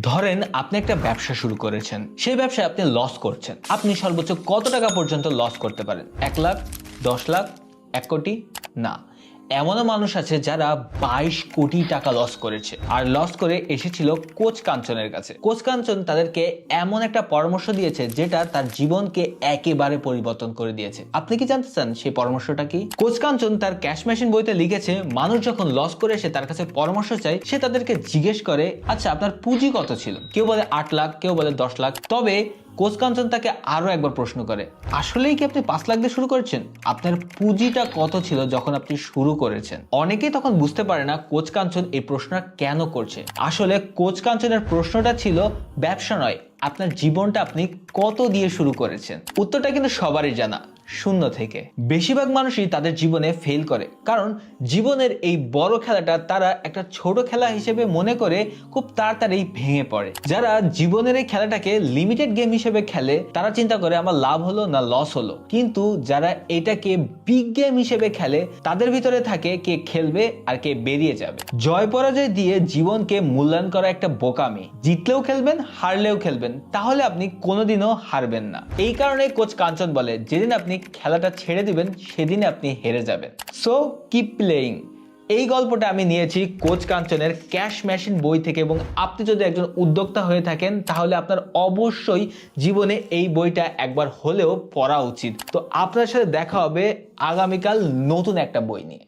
ধরেন আপনি একটা ব্যবসা শুরু করেছেন, সেই ব্যবসায় আপনি লস করছেন। আপনি সর্বোচ্চ কত টাকা পর্যন্ত লস করতে পারেন? এক লাখ, দশ লাখ, এক কোটি? না। এমনও মানুষ আছে যারা বাইশ কোটি টাকা লস করেছে। আর লস করে এসেছিল কোচ কাঞ্চনের কাছে। কোচ কাঞ্চন তাদেরকে এমন একটা পরামর্শ দিয়েছে যেটা তার জীবনকে একেবারে পরিবর্তন করে দিয়েছে। আপনি কি জানতে চান সেই পরামর্শটা কি? কোচ কাঞ্চন তার ক্যাশ মেশিন বইতে লিখেছে, মানুষ যখন লস করে এসে তার কাছে পরামর্শ চায়, সে তাদেরকে জিজ্ঞেস করে আচ্ছা আপনার পুঁজি কত ছিল? কেউ বলে আট লাখ, কেউ বলে দশ লাখ। তবে কোচ কাঞ্চন তাকে আরও একবার প্রশ্ন করে, আসলেই কি আপনি পাঁচ লাখ দিয়ে শুরু করেছেন? আপনার পুঁজিটা কত ছিল যখন আপনি শুরু করেছেন? অনেকেই তখন বুঝতে পারে না কোচ কাঞ্চন এই প্রশ্নটা কেন করছে। আসলে কোচ কাঞ্চনের প্রশ্নটা ছিল, ব্যবসা নয়, আপনার জীবনটা আপনি কত দিয়ে শুরু করেছেন? উত্তরটা কিন্তু সবারই জানা। শূন্য থেকে। বেশিরভাগ মানুষই তাদের জীবনে ফেল করে। কারণ জীবনের এই বড় খেলাটা তারা একটা ছোট খেলা হিসেবে মনে করে খুব তাড়াতাড়ি ভেঙে পড়ে। যারা জীবনের এই খেলাটাকে লিমিটেড গেম হিসেবে খেলে, তারা চিন্তা করে আমার লাভ হলো না লস হলো। কিন্তু যারা এটাকে বিগ গেম হিসেবে খেলে, তাদের ভিতরে থাকে কে খেলবে আর কে বেরিয়ে যাবে। জয় পরাজয় দিয়ে জীবনকে মূল্যায়ন করা একটা বোকামি। জিতলেও খেলবেন, হারলেও খেলবেন, তাহলে আপনি কোনোদিনও হারবেন না। এই কারণে কোচ কাঞ্চন বলে, যেদিন আপনি খেলাটা ছেড়ে দিবেন, সেদিনে আপনি হেরে যাবেন। সো কিপ প্লেয়িং এই গল্পটা আমি নিয়েছি কোচ কাঞ্চনের ক্যাশ মেশিন বই থেকে এবং আপনি যদি একজন উদ্যোক্তা হয়ে থাকেন, তাহলে আপনার অবশ্যই জীবনে এই বইটা একবার হলেও পড়া উচিত। তো আপনার সাথে দেখা হবে আগামীকাল নতুন একটা বই নিয়ে।